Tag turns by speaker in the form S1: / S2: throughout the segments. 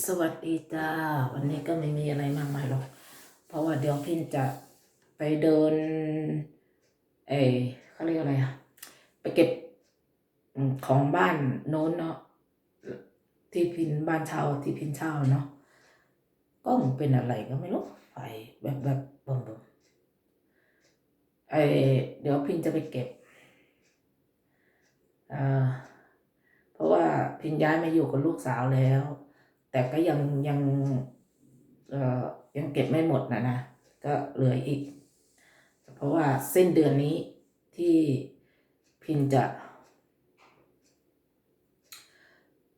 S1: สวัสดีจ้า วันนี้ก็ไม่มีอะไรมากมายหรอก เพราะว่าเดี๋ยวพินจะไปเดิน เอเขาเรียกอะไรอะไปเก็บของบ้านโน้นเนาะที่พินบ้านเช่าที่พินเช่าเนาะกล้องเป็นอะไรก็ไม่รู้ไฟแบบแบบบมบมไอเดี๋ยวพินจะไปเก็บอ่าเพราะว่าพินย้ายมาอยู่กับลูกสาวแล้ว แต่ก็ยังยังเอ่อยังเก็บไม่หมดนะนะ ก็เหลืออีก เพราะว่าเส้นเดือนนี้ที่พินจะ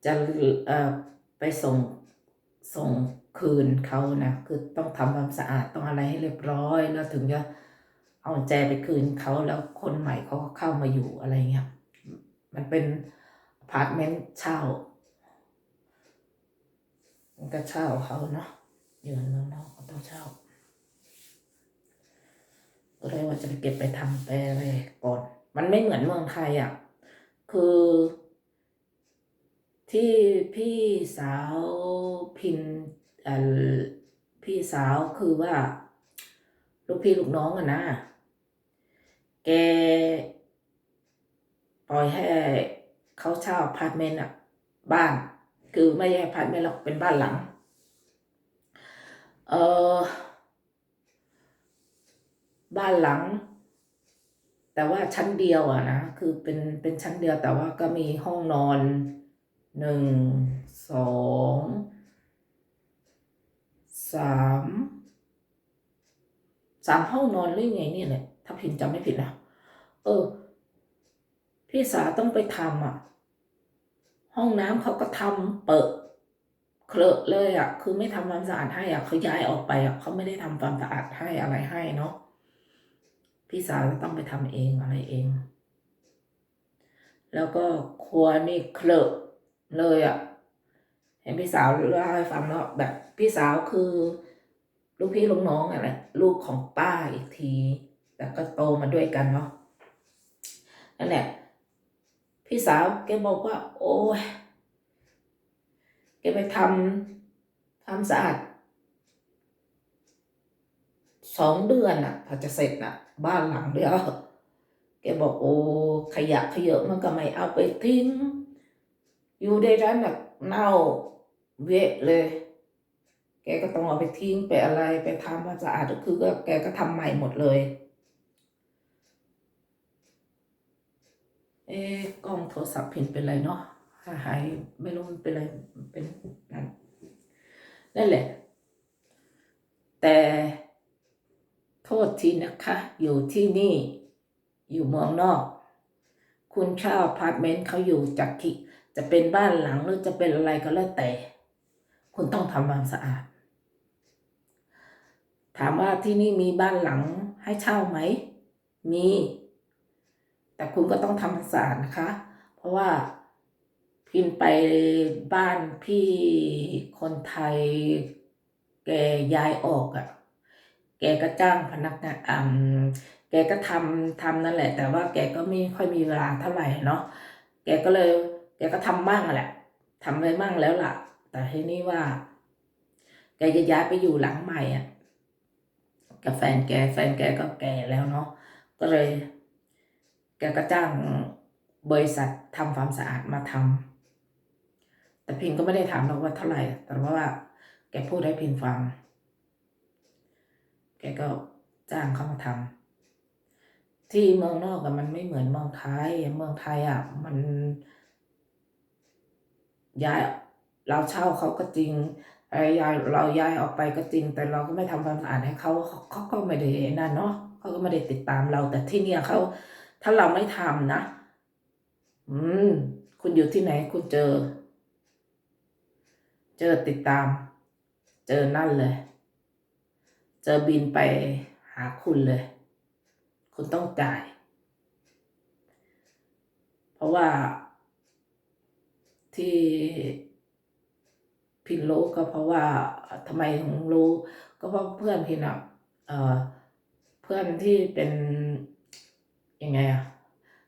S1: จะเอ่อไปส่งส่งคืนเขานะ คือต้องทำความสะอาดต้องอะไรให้เรียบร้อยแล้วถึงจะเอาแจไปคืนเขาแล้วคนใหม่เขาก็เข้ามาอยู่อะไรเงี้ย มันเป็นอพาร์ตเมนต์เช่า มันก็เช่าเขาเนาะอยู่เมืองนอกก็ต้องเช่า ก็เลยว่าจะไปเก็บไปทำไปอะไรก่อน มันไม่เหมือนเมืองไทยอะ คือ ที่พี่สาวพินพี่สาวคือว่า ลูกพี่ลูกน้องอะนะ แกปล่อยให้เขาเช่าอพาร์ตเมนต์อะบ้าน คือไม่ใช่อพาร์ตเมนต์หรอกเป็นบ้านหลัง เออบ้านหลัง แต่ว่าชั้นเดียวอะนะคือเป็นเป็นชั้นเดียวแต่ว่าก็มีห้องนอนหนึ่งสองสามสามห้องนอนหรือไงเนี่ยแหละถ้าพิมจำไม่ผิดนะเออ พี่สาต้องไปทำอะ ห้องน้ำเขาก็ทำเปิดเคลอะเลยอะ คือไม่ทำความสะอาดให้อะเขาย้ายออกไปอะเขาไม่ได้ทำความสะอาดให้อะไรให้เนาะพี่สาวจะต้องไปทำเองอะไรเอง แล้วก็ครัวนี่เคลอะเลยอะเห็นพี่สาวเล่าให้ฟังเนาะแบบพี่สาวคือลูกพี่ลูกน้องอะไรลูกของป้าอีกที แต่ก็โตมาด้วยกันเนาะนั่นแหละ พี่สาวแกบอกว่า โอ้ยแกไปทำทำสะอาดสองเดือนอะพอจะเสร็จน่ะ บ้านหลังเดียวแกบอกโอ้ขยะขยะมันก็ไม่เอาไปทิ้ง อยู่ในนั้นน่ะเน่าเวะเลย แกก็ต้องเอาไปทิ้งไปอะไรไปทำควาสะอาดก็คือก็แกก็ทำใหม่หมดเลย เอ๊กล้องโทรศัพท์พินเป็นไรเนาะหายหายไม่รู้มันเป็นอะไรเป็นนั่นนั่นแหละ แต่โทษทีนะคะ อยู่ที่นี่อยู่เมืองนอก คุณเช่าอพาร์ตเมนต์เขาอยู่จากที่จะเป็นบ้านหลังหรือจะเป็นอะไรก็แล้วแต่ คุณต้องทำความสะอาด ถามว่าที่นี่มีบ้านหลังให้เช่าไหม มี แต่คุณก็ต้องทำความสานะคะ เพราะว่าพินไปบ้านพี่คนไทย แกย้ายออกอะ่ะ แกก็จ้างพนักงานอ่าแกก็ทำทำนั่นแหละ แต่ว่าแกก็ไม่ค่อยมีเวลาเท่าไหร่เนาะแกก็เลย แกก็ทำบ้างแหละทำไปบ้างแล้วล่ะ แต่ทีนี้ว่า แกจะย้ายไปอยู่หลังใหม่อะกับแฟนแกแฟนแกก็แก่แล้วเนาะก็เลย แกก็จ้างบริษัททำความสะอาดมาทำแต่พินก็ไม่ได้ถามหรอกว่าเท่าไหร่ แต่ว่าแกพูดให้พินฟัง แกก็จ้างเขามาทำที่เมืองนอกอะมันไม่เหมือนเมืองไทย เมืองไทยอะมันย้ายเราเช่าเขาก็จริงไอ้ยายเราย้ายออกไปก็จริง แต่เราก็ไม่ทำความสะอาดให้เขาเขาเขาก็ไม่ได้นั่นเนาะเขาก็ไม่ได้ติดตามเรา แต่ที่เนี่ยเขา ถ้าเราไม่ทำนะ อืม คุณอยู่ที่ไหนคุณเจอ เจอติดตาม เจอนั่นเลย เจอบินไปหาคุณเลย คุณต้องจ่าย เพราะว่าที่พินรู้ก็เพราะว่าทำไมถึงรู้ ก็เพราะเพื่อนพินอะเออเพื่อนที่เป็น ยังไงอะ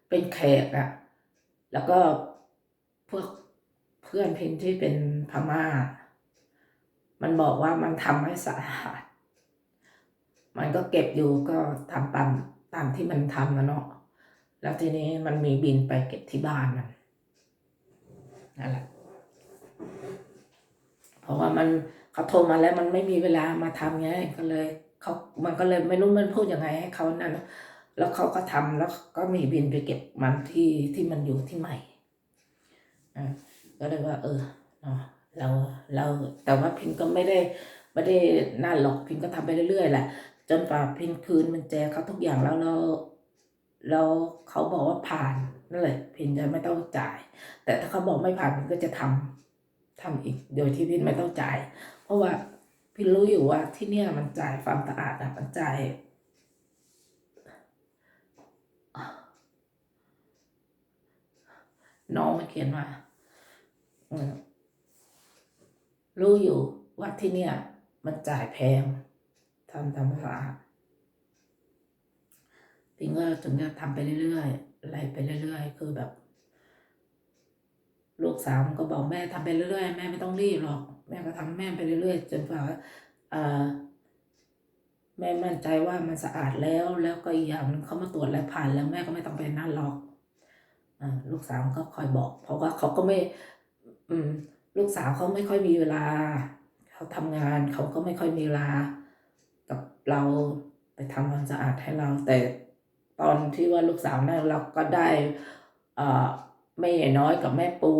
S1: เป็นแขกอะแล้วก็พวกเพื่อนพินที่เป็นพม่า มันบอกว่ามันทำให้สะอาด มันก็เก็บอยู่ก็ทำตามตามที่มันทำนะเนาะแล้วทีนี้มันมีบินไปเก็บที่บ้านมันนั่นแหละเพราะว่ามันเขาโทรมาแล้วมันไม่มีเวลามาทำไงก็เลยเขามันก็เลยไม่รู้มันพูดยังไงให้เขานั่นนะ แล้วเขาก็ทำแล้วก็มีบินไปเก็บมันที่ที่มันอยู่ที่ใหม่อ่าก็เลยว่า เออเนาะเราเราแต่ว่าพินก็ไม่ได้ไม่ได้นั่นหรอกพินก็ทำไปเรื่อยๆแหละจนฝ่าพินคืนมันแจเขาทุกอย่างแล้วเราแล้วเขาบอกว่าผ่านนั่นแหละพินจะไม่ต้องจ่าย แต่ถ้าเขาบอกไม่ผ่านพินก็จะทำทำอีกโดยที่พินไม่ต้องจ่าย เพราะว่าพินรู้อยู่ว่าที่เนี่ยมันจ่ายความสะอาดอะมันจ่าย น้องมันเขียนว่าอรู้อยู่ว่าที่เนี่ย มันจ่ายแพงทำทำสะอาดพิงก็ถึงจะทำไปเรื่อยๆอะไรไปเรื่อยๆ คือแบบ ลูกสาวมันก็บอกแม่ทำไปเรื่อยๆ แม่ไม่ต้องรีบหรอก แม่ก็ทำแม่ไปเรื่อยๆ จนกว่าแม่มั่นใจว่ามันสะอาดแล้ว แล้วก็อีกอย่างนึงเขามาตรวจแล้วผ่านแล้วแม่ก็ไม่ต้องไปนั่นหรอก ลูกสาวก็คอยบอก เพราะว่าเขาก็ไม่ อืม ลูกสาวเขาไม่ค่อยมีเวลา เขาทำงานเขาก็ไม่ค่อยมีเวลา กับเราไปทำความสะอาดให้เรา แต่ตอนที่ว่าลูกสาวนั่นเราก็ได้อ่อแม่ใหญ่น้อยกับแม่ปู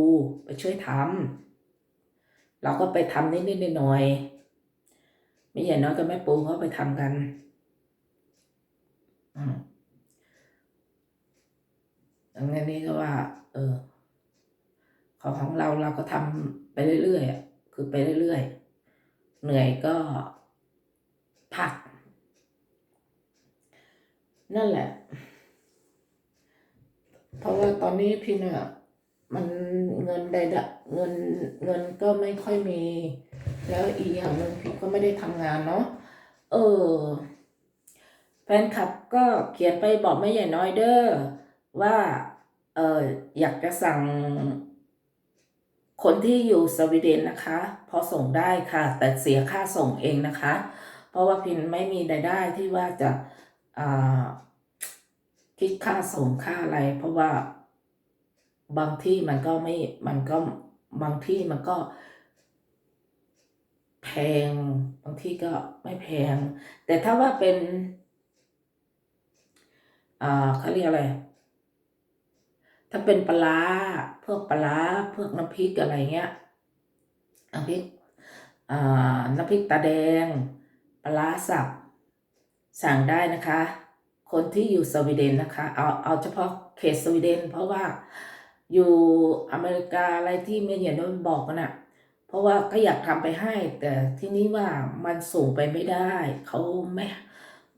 S1: ไปช่วยทำเราก็ไปทำนิดๆหน่อยๆแม่ใหญ่น้อยกับแม่ปูเขาไปทำกัน อืม ดังนั้นนี่ก็ว่า เออ ของของเราเราก็ทำไปเรื่อยๆคือไปเรื่อยๆ เหนื่อยก็พัก นั่นแหละ เพราะว่าตอนนี้พี่เนี่ยมันเงินใดเงินเงินก็ไม่ค่อยมี แล้วอีกอย่างหนึ่งพี่ก็ไม่ได้ทำงานเนาะเออ แฟนคลับก็เขียนไปบอกแม่ใหญ่น้อยเด้อว่า เอออยากจะสั่ง คนที่อยู่สวีเดนนะคะ พอส่งได้ค่ะ แต่เสียค่าส่งเองนะคะ เพราะว่าพินไม่มีรายได้ที่ว่าจะาคิดค่าส่งค่าอะไร เพราะว่าบางที่มันก็ไม่มันก็บางที่มันก็แพงบางที่ก็ไม่แพง แต่ถ้าว่าเป็น อ่าเขาเรียกอะไร ถ้าเป็นปลาพวกปลาพวกน้ำพริกอะไรเงี้ยน้ำพริกอ่าน้ำพริกตาแดง ปลาสับสั่งได้นะคะ คนที่อยู่สวีเดนนะคะเอาเอาเฉพาะเขตสวีเดน เพราะว่าอยู่อเมริกาอะไรที่เมียเนี่ยโดนบอกกันอะเพราะว่าก็อยากทำไปให้ แต่ที่นี้ว่ามันส่งไปไม่ได้เขาไม่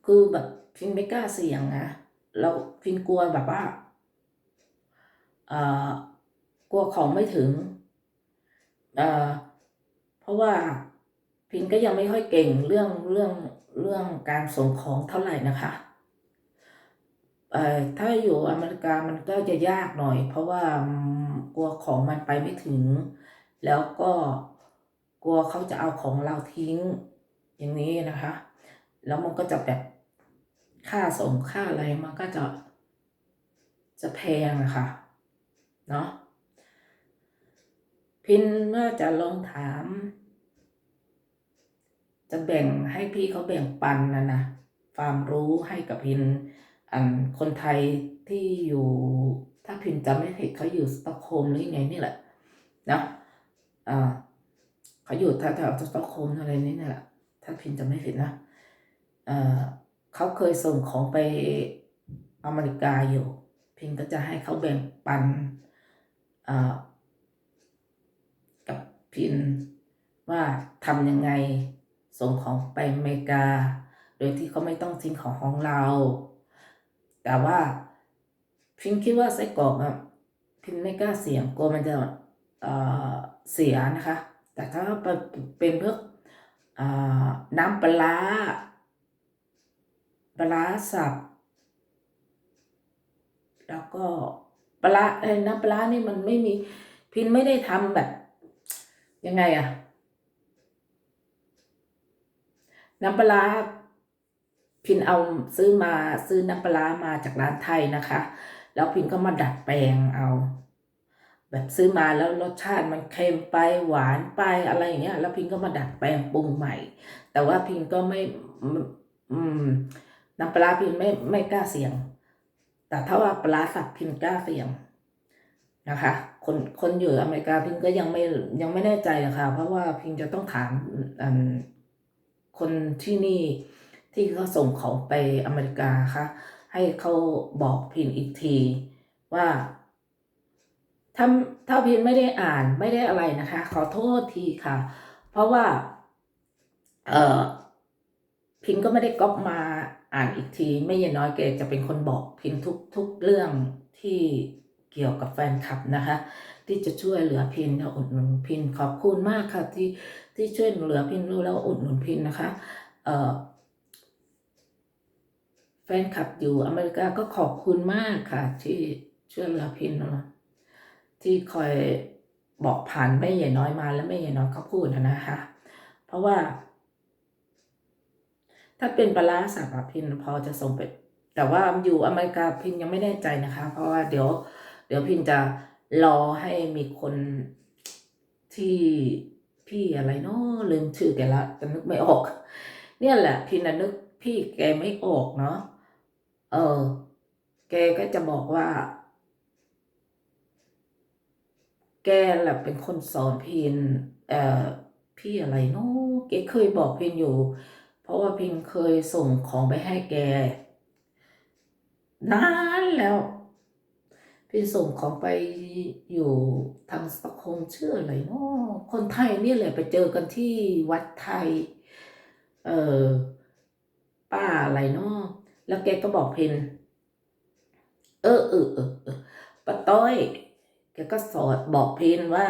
S1: คือแบบฟินไม่กล้าเสี่ยงนะเราฟินกลัวแบบว่า กลัวของไม่ถึง เพราะว่าพินก็ยังไม่ค่อยเก่งเรื่องเรื่องเรื่องการส่งของเท่าไหร่นะคะถ้าอยู่อเมริกามันก็จะยากหน่อย เพราะว่ากลัวของมันไปไม่ถึง แล้วก็กลัวเขาจะเอาของเราทิ้งอย่างนี้นะคะ แล้วมันก็จะแบบค่าส่งค่าอะไรมันก็จะจะแพงนะคะ เนาะพินว่าจะลองถาม จะแบ่งให้พี่เขาแบ่งปันนะนะความรู้ให้กับพินอันคนไทยที่อยู่ถ้าพินจำไม่ผิดเขาอยู่สตอกโฮล์มหรือไงนี่แหละนะอ่าเขาอยู่แถวแถวสตอกโฮล์มอะไรนี่นี่แหละถ้าพินจำไม่ผิดนะเอ่อเขาเคยส่งของไปอเมริกาอยู่ พินก็จะให้เขาแบ่งปัน กับพินว่าทำยังไงส่งของไปอเมริกา โดยที่เขาไม่ต้องทิ้งของของเรา แต่ว่าพินคิดว่าไส้กรอกอะพินไม่กล้าเสี่ยงกลัวมันจะเเสียนะคะ แต่ถ้าเป็นเพวกอ่าน้ำปลาปลาสับ แล้วก็ ปลาร้าเอ้ยน้ำปลานี่มันไม่มีพินไม่ได้ทำแบบ ยังไงอะน้ำปลาพินเอาซื้อมาซื้อน้ำปลามาจากร้านไทยนะคะ แล้วพินก็มาดัดแปลงเอา แบบซื้อมาแล้วรสชาติมันเค็มไปหวานไปอะไรอย่างเงี้ย แล้วพินก็มาดัดแปลงปรุงใหม่ แต่ว่าพินก็ไม่อืมน้ำปลาร้าพินไม่ไม่กล้าเสี่ยง แต่ถ้าว่าปลาสับพินกล้าเสี่ยงนะคะ คนคนอยู่อเมริกาพินก็ยังไม่ยังไม่แน่ใจนะคะเพราะว่าพินจะต้องถามคนที่นี่ที่เขาส่งของไปอเมริกาค่ะ ให้เขาบอกพินอีกทีว่าถ้าถ้าพินไม่ได้อ่านไม่ได้อะไรนะคะ ขอโทษทีค่ะ เพราะว่า เออพินก็ไม่ได้ก๊อปมา อ่านอีกทีไม่ยายน้อยแกจะเป็นคนบอกพินทุกทุกเรื่องที่เกี่ยวกับแฟนคลับนะคะ ที่จะช่วยเหลือพินและอุดหนุนพินขอบคุณมากค่ะที่ที่ช่วยเหลือพินแล้วอุดหนุนพินนะคะเออแฟนคลับอยู่อเมริกาก็ขอบคุณมากค่ะ ที่ช่วยเหลือพินนะที่คอยบอกผ่านแม่ใหญ่น้อยมาแล้วแม่ใหญ่น้อยเขาพูดนะคะ เพราะว่า ถ้าเป็นปลาสับพินพอจะส่งไป แต่ว่าอยู่อเมริกาพินยังไม่แน่ใจนะคะ เพราะว่าเดี๋ยว เดี๋ยวพินจะรอให้มีคนที่พี่อะไรเนาะลืมชื่อแกละแต่นึกไม่ออก เนี่ยแหละ พินนึกพี่แกไม่ออกเนาะเออ แกก็จะบอกว่า แกแหละเป็นคนสอนพินเอ่อพี่อะไรเนาะแกเคยบอกพินอยู่ เพราะว่าพินเคยส่งของไปให้แก นานแล้ว พี่ส่งของไปอยู่ทางสตอกโฮล์มชื่ออะไรเนาะคนไทยเนี่ยแหละไปเจอกันที่วัดไทย เออป้าอะไรเนาะแล้วแกก็บอกเพนเออเออเออเออป้าต้อย แกก็สอนบอกเพนว่า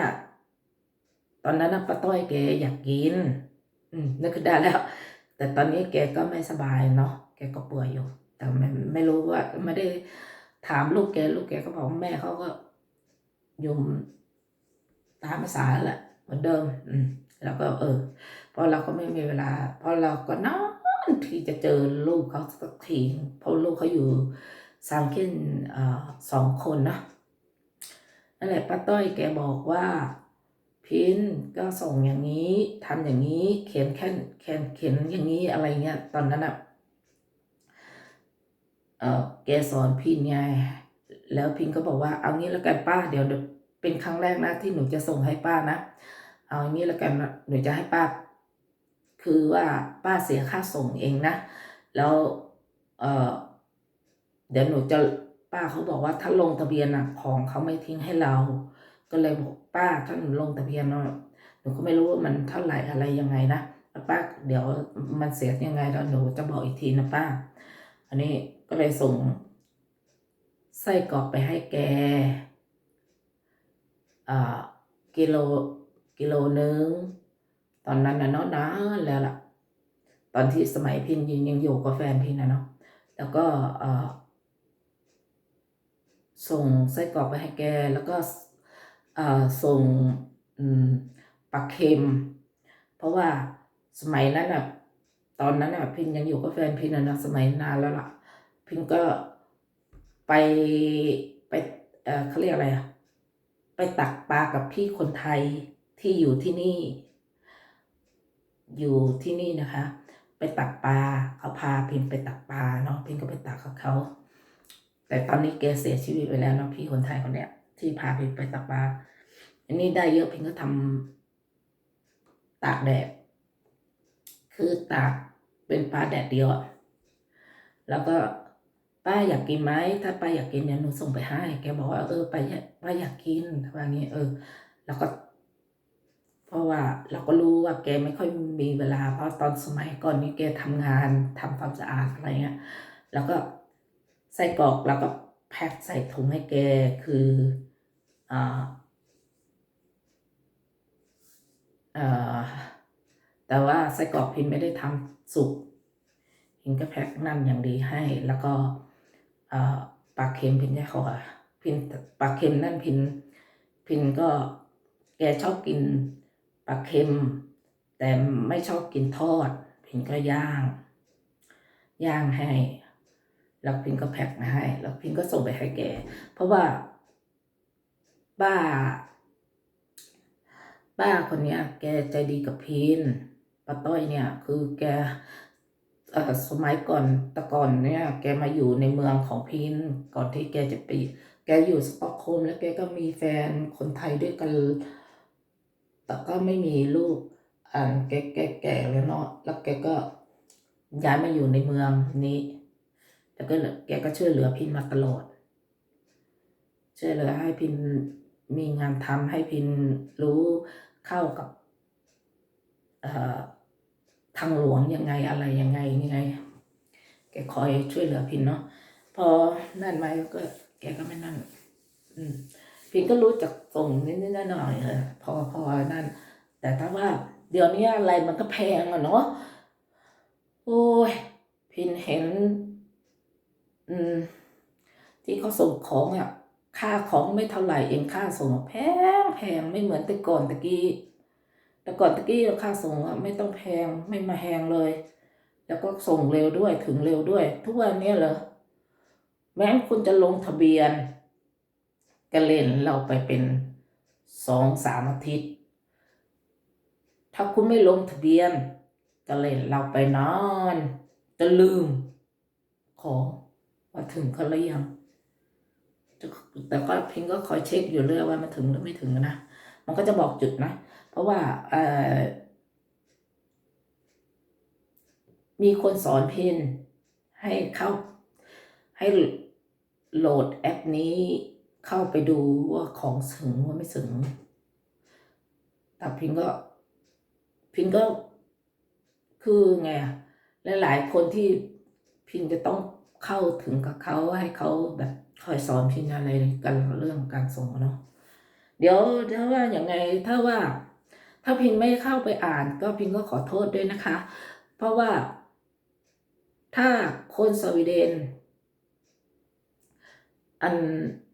S1: ตอนนั้นป้าต้อยแกอยากกิน อืมนึกได้แล้ว แต่ตอนนี้แกก็ไม่สบายเนาะแกก็ป่วยอยู่ แต่ไม่ไม่รู้ว่าไม่ได้ถามลูกแกลูกแกก็บอกว่าแม่เขาก็อยุ่มตามภาษาแหละเหมือนเดิม อืมแล้วก็เออเพราะเราก็ไม่มีเวลา เพราะเราก็นอนที่จะเจอลูกเขาสักทีเพราะลูกเขาอยู่ซางเก้นอ่อสองคนนะนั่นแหละป้าต้อยแกบอกว่า พินก็ส่งอย่างนี้ทำอย่างนี้ เขียนแค่เขียนเขียนอย่างนี้อะไรเงี้ยตอนนั้นอะเออแกสอนพินไงแล้วพินก็บอกว่าเอางี้แล้วกันป้าเดี๋ยวเป็นครั้งแรกนะที่หนูจะส่งให้ป้านะเอางี้แล้วกันหนูจะให้ป้า คือว่าป้าเสียค่าส่งเองนะแล้วเออเดี๋ยวหนูจะป้าเขาบอกว่าถ้าลงทะเบียนอะของเขาไม่ทิ้งให้เรา ก็เลยบอก ป้าถ้าหนูลงทะเบียนเนาะหนูก็ไม่รู้ว่ามันเท่าไหร่อะไรยังไงนะป้าเดี๋ยวมันเสียยังไงแล้วหนูจะบอกอีกทีนะป้า อันนี้ก็เลยส่งไส้กรอกไปให้แกอ่ากิโลกิโลนึง ตอนนั้นนะเนาะนานแล้วล่ะ ตอนที่สมัยพินยังยังอยู่กับแฟนพินนะเนาะแล้วก็อ่อส่งไส้กรอกไปให้แกแล้วก็ ส่งปลาเค็ม เพราะว่าสมัยนั้นอะตอนนั้นอะพินยังอยู่กับแฟนพินนะนสมัยนานแล้วล่ะ พินก็ไปไปเออเขาเรียกอะไรอะไปตักปลากับพี่คนไทยที่อยู่ที่นี่ อยู่ที่นี่นะคะ ไปตักปลาเขาพาพินไปตักปลาเนาะพินก็ไปตักกับเขาแต่ตอนนี้แกเสียชีวิตไปแล้วเนาะพี่คนไทยคนเนี้ย ที่พาพินไปตักปลาอันนี้ได้เยอะพินก็ทำตากแดด คือตากเป็นปลาแดดเดียวแล้วก็ป้าอยากกินไหมถ้าป้าอยากกินเนี่ยหนูส่งไปให้ แกบอกว่าเออป้าอยากป้าอยากกินว่างี้เออ แล้วก็ เพราะว่าเราก็รู้ว่าแกไม่ค่อยมีเวลา เพราะตอนสมัยก่อนนี่แกทำงานทำความสะอาดอะไรเงี้ย แล้วก็ใส่กรอกแล้วก็แพ็คใส่ถุงให้แกคือ แต่ว่าไส้กรอกพินไม่ได้ทำสุกพินก็แพ็คนั่นอย่างดีให้ แล้วก็ปลาเค็มพินเนี่ยเขาอะพินปลาเค็มนั่นพิน พินก็แกชอบกินปลาเค็ม แต่ไม่ชอบกินทอดพิพินก็ย่าง ย่างให้ แล้วพินก็แพ็คมาให้ แล้วพินก็ส่งไปให้แก เพราะว่า ป้า ป้าคนเนี้ย แกใจดีกับพินป้าต้อยเนี่ย คือแกอสมัยก่อนแต่ก่อนเนี่ย แกมาอยู่ในเมืองของพินก่อนที่แกจะไปแกอยู่สต็อกโฮล์มแล้วแกก็มีแฟนคนไทยด้วยกัน แต่ก็ไม่มีลูกอ่าแกแกแก่แล้วเนาะแล้วแกก็ย้ายมาอยู่ในเมืองนี้แล้วก็แกก็ช่วยเหลือพินมาตลอดช่วยเหลือให้พิน มีงานทำให้พินรู้เข้ากับทางหลวงยังไงอะไรยังไงยังไง แกคอยช่วยเหลือพินเนาะพอนั่นมก็แกก็ไม่นั่น อืมพินก็รู้จักส่งนิดๆหน่อยเออพอพอนั่น แต่ถ้าว่า เดี๋ยวนี้อะไรมันก็แพงอะเนาะโอ้ยพินเห็น อืม ที่เขาส่งของอะ ค่าของไม่เท่าไหร่เองค่าส่งแพงแพงไม่เหมือนแต่ก่อนตะกี้แต่ก่อนตะกี้ค่าส่งอะไม่ต้องแพงไม่มาแพงเลย แล้วก็ส่งเร็วด้วยถึงเร็วด้วย ทุกวันนี้เหรอแม้คุณจะลงทะเบียนก็เล่นเราไปเป็นสองสามอาทิตย์ ถ้าคุณไม่ลงทะเบียนก็เล่นเราไปนอนจะลืม ของว่าถึงเขาหรือยัง แต่ก็พิงก็คอยเช็คอยู่เรื่อยว่ามันถึงหรือไม่ถึงนะ มันก็จะบอกจุดนะ เพราะว่าเออมีคนสอนพินให้เข้าให้โหลดแอปนี้เข้าไปดูว่าของถึงว่าไม่ถึง แต่พิงก็พิงก็คือไงอะหลายคนที่พินจะต้องเข้าถึงกับเขาให้เขาแบบ คอยสอนพินอะไรกันเรื่องการส่งเนาะเดี๋ยวถ้าว่าอย่างไงถ้าว่า ถ้าพินไม่เข้าไปอ่าน ก็พินก็ขอโทษด้วยนะคะ เพราะว่า ถ้าคนสวีเดน อัน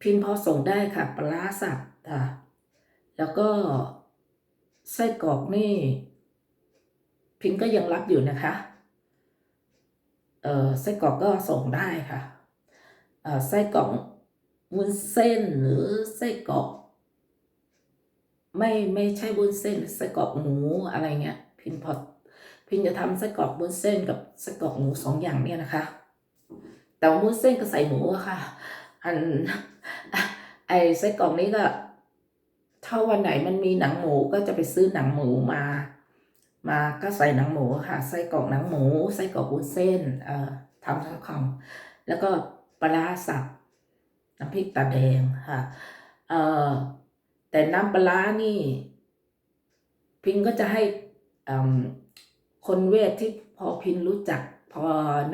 S1: พินพอส่งได้ค่ะปลาสับค่ะ แล้วก็ไส้กรอกนี่ พินก็ยังรับอยู่นะคะ เออไส้กรอกก็ส่งได้ค่ะ ไส้กรอกวุ้นเส้นหรือไส้กรอกไม่ไม่ใช่วุ้นเส้นไส้กรอกหมูอะไรเงี้ยพินพอพินจะทำไส้กรอกวุ้นเส้นกับไส้กรอกหมูสองอย่างเนี่ยนะคะ แต่ว่าวุ้นเส้นก็ใส่หมูอะค่ะ อันไอไส้กรอกนี้ก็ถ้าวันไหนมันมีหนังหมูก็จะไปซื้อหนังหมูมา มาก็ใส่หนังหมูค่ะไส้กรอกหนังหมูไส้กรอกวุ้นเส้นเอ่อทำทั้งคำแล้วก็ ลาสับน้ำพริกตาแดงค่ะเอ่อแต่น้ำปลานี่ พินก็จะให้คนเวทที่พอพินรู้จักพอ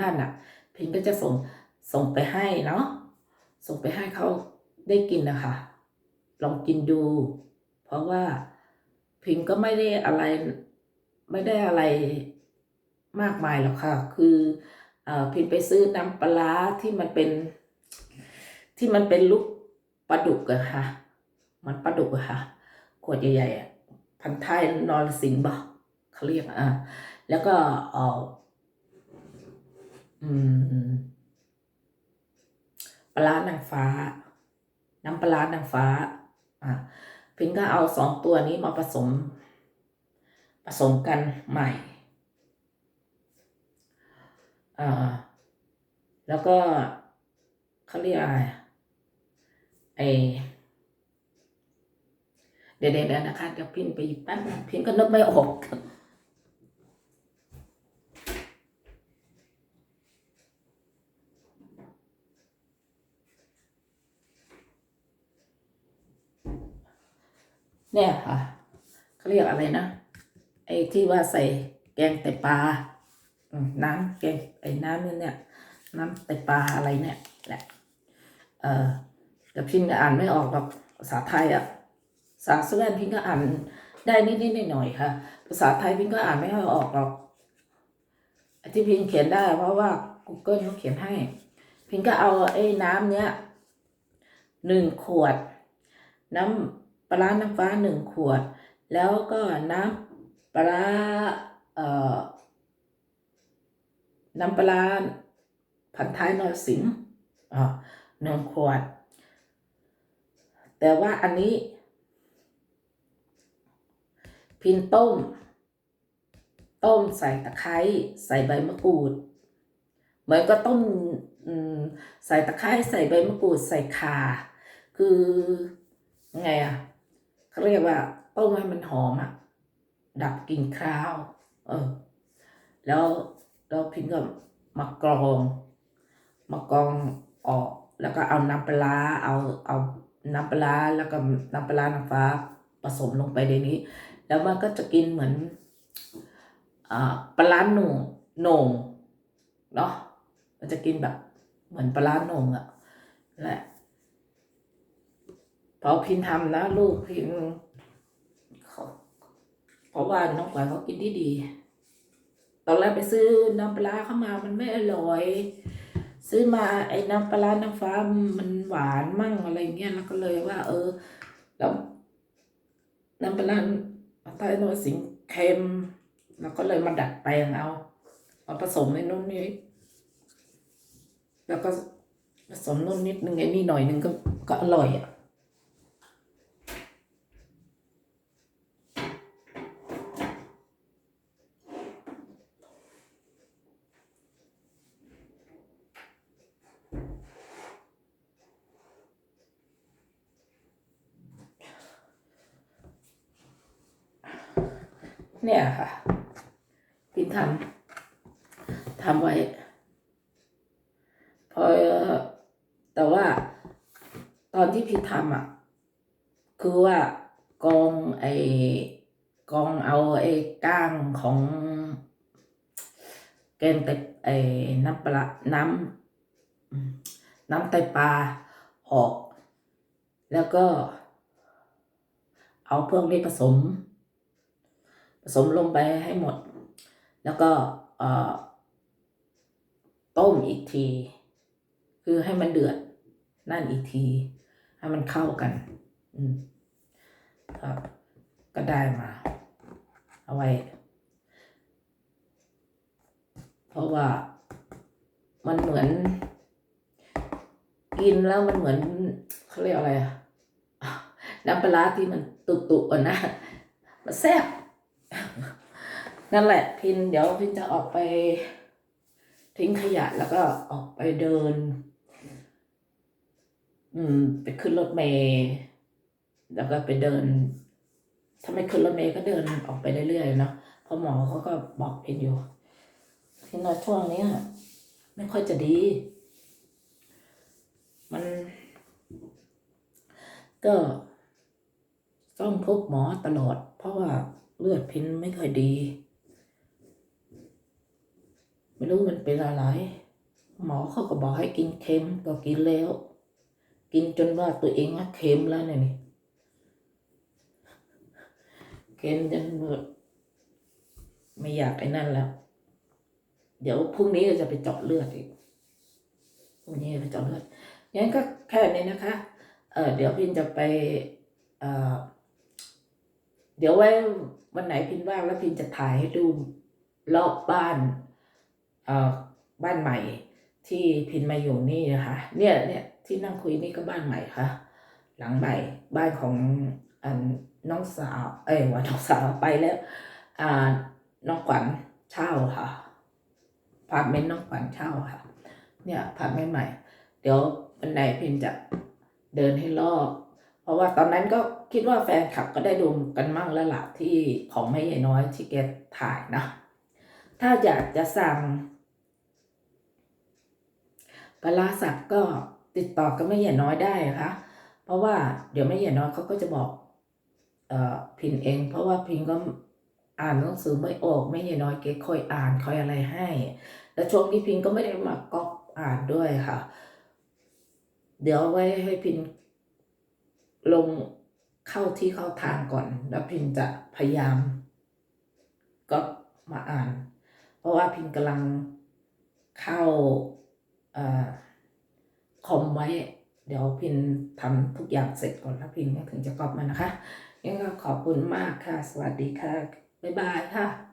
S1: นั่นอะ พินก็จะส่งส่งไปให้เนาะส่งไปให้เขาได้กินนะคะ ลองกินดู เพราะว่าพินก็ไม่ได้อะไร ไม่ได้อะไรมากมายหรอกค่ะ คือ พินไปซื้อน้ำปลาที่มันเป็น ที่มันเป็นลูกปลาดุกอะค่ะ มันปลาดุกอะค่ะขวดใหญ่ๆอะพันท้ายนรสิงห์บ่เขาเรียกอะอะแล้วก็เอออืมปลาร้านางฟ้า น้ำปลานางฟ้า อะพิงก็เอาสองตัวนี้มาผสม ผสมกันใหม่ อ่า แล้วก็เขาเรียกอะไรไอเดี๋ยวเดี๋ยวนะคะเดี๋ยวพินไปหยิบแป๊บนึงพินก็นึกไม่ออกเนี่ยค่ะเขาเรียกอะไรนะ ไอ้ที่ว่าใส่แกงไตปลา น้ำแกงไอ้น้ำนี่เนี่ย น้ำไตปลาอะไรเนี่ยแหละเออแต่พินก็อ่านไม่ออกหรอกภาษาไทยอะภาษาสวีเดนพินก็อ่านได้นิดๆหน่อยๆค่ะ ภาษาไทยพินก็อ่านไม่ค่อยออกหรอกที่พินเขียนได้ เพราะว่า Google เขาเขียนให้ พินก็เอาไอ้น้ำเนี้ยหนึ่งขวด น้ำปลาน้ำฟ้าหนึ่งขวด แล้วก็น้ำปลาร้าเอ่อ น้ำปลาร้าพันท้ายนรสิงห์อ่าหนึ่งขวด แต่ว่าอันนี้ พินต้ม ต้มใส่ตะไคร้ใส่ใบมะกรูด เหมือนก็ต้มอืมใส่ตะไคร้ใส่ใบมะกรูดใส่ข่า คือไงอะเขาเรียกว่าต้มให้มันหอมอะ ดับกลิ่นคราว เออ แล้ว แล้วพิงก็มากรองมากรองออก แล้วก็เอาน้ำปลาเอาเอาน้ำปลาแล้วก็น้ำปลาร้าน้ำฟ้าผสมลงไปในนี้ แล้วมันก็จะกินเหมือนอปลาหนุ่งโหน่งเนาะมันจะกินแบบเหมือนปลาโหน่งอะแหละพอพินทำนะ ลูกพินเขาเพราะว่าน้องขวัญเขากินที่ดี อนแรกไปซื้อน้ำปลาเข้ามามันไม่อร่อย ซื้อมาไอ้น้ำปลาน้ำฟ้ามันหวานมั่งอะไรเงี้ยแล้วก็เลยว่า เออ แล้วน้ำปลาใต้นวสิงเค็ม แล้วก็เลยมาดัดแปลงเอามาผสมในนู่นนี่แล้วก็ผสมนู่นนิดนึงไอ้นี่หน่อยนึงก็ก็อร่อยอะ เนี่ยค่ะพินทำทำไว้ พอแต่ว่า ตอน ที่ทำอะ คือว่ากองไอ้กองเอาไอ้ก้างของแกงไตไอ้น้ำปลาน้ำน้ำไตปลาออก แล้วก็ เอาพวกนี้ผสม ผสมลงไปให้หมด แล้วก็ต้มอีกที คือให้มันเดือดนั่นอีกที ให้มันเข้ากัน อืมครับก็ได้มา เอาไว้ เพราะว่ามันเหมือน กินแล้วมันเหมือนเขาเรียกอะไรอะน้ำปลาที่มันตุๆอะนะมันแซ่บนั่นแหละ พินเดี๋ยวพินจะออกไป ทิ้งขยะแล้วก็ออกไปเดิน อืม ไปขึ้นรถเมล์แล้วก็ไปเดิน ถ้าไม่ขึ้นรถเมล์ก็เดินออกไปเรื่อยๆเนาะเพราะหมอเขาก็บอกเพินอยู่พินว่าช่วงนี้ไม่ค่อยจะดี มัน ก็ต้องพบหมอตลอด เพราะว่าเลือดพินไม่ค่อยดี ไม่รู้มันเป็นอะไร หมอเขาก็บอกให้กินเค็มก็กินแล้ว กินจนว่าตัวเองอะเค็มแล้วเนี่ยนี่เค็มจนแบบไม่อยากไอ้นั่นแล้ว เดี๋ยวพรุ่งนี้ก็จะไปเจาะเลือดอีกพรุ่งนี้ไปเจาะเลือดงั้นก็แค่นี้นะคะ เออเดี๋ยวพินจะไปเออเดี๋ยวไว้วันไหนพินว่างแล้วพินจะถ่ายให้ดูรอบบ้านเออบ้านใหม่ที่พินมาอยู่นี่นะคะ เนี่ยเนี่ย ที่นั่งคุยนี่ก็บ้านใหม่ค่ะ หลังใหม่บ้านของอันน้องสาว เอ้ยว่าน้องสาวไปแล้ว อ่าน้องขวัญเช่าค่ะพาร์ทเมนต์น้องขวัญเช่าค่ะ เนี่ยพาร์ทเมนต์ใหม่ เดี๋ยววันไหนพิมจะเดินให้รอบ เพราะว่าตอนนั้นก็คิดว่าแฟนคลับก็ได้ดูกันมั่งแล้วล่ะที่ของแม่ใหญ่น้อยที่แกถ่ายนะ ถ้าอยากจะสั่งปลาร้าสับก็ ติดต่อกับแม่ใหญ่น้อยได้นะคะ เพราะว่าเดี๋ยวแม่ใหญ่น้อยเขาก็จะบอกเอ่อพินเอง เพราะว่าพินก็อ่านหนังสือไม่ออกแม่ใหญ่น้อยแกคอยอ่านคอยอะไรให้ แล้วช่วงนี้พินก็ไม่ได้มาก๊อปอ่านด้วยค่ะ เดี๋ยวไว้ให้พินลงเข้าที่เข้าทางก่อน แล้วพินจะพยายามก็มาอ่าน เพราะว่าพินกำลังเข้าอ่อ คอมไว้ เดี๋ยวพินทำทุกอย่างเสร็จก่อนแล้วพินก็ถึงจะกลับมานนะคะยังก็ขอบคุณมากค่ะ สวัสดีค่ะ บ๊ายบายค่ะ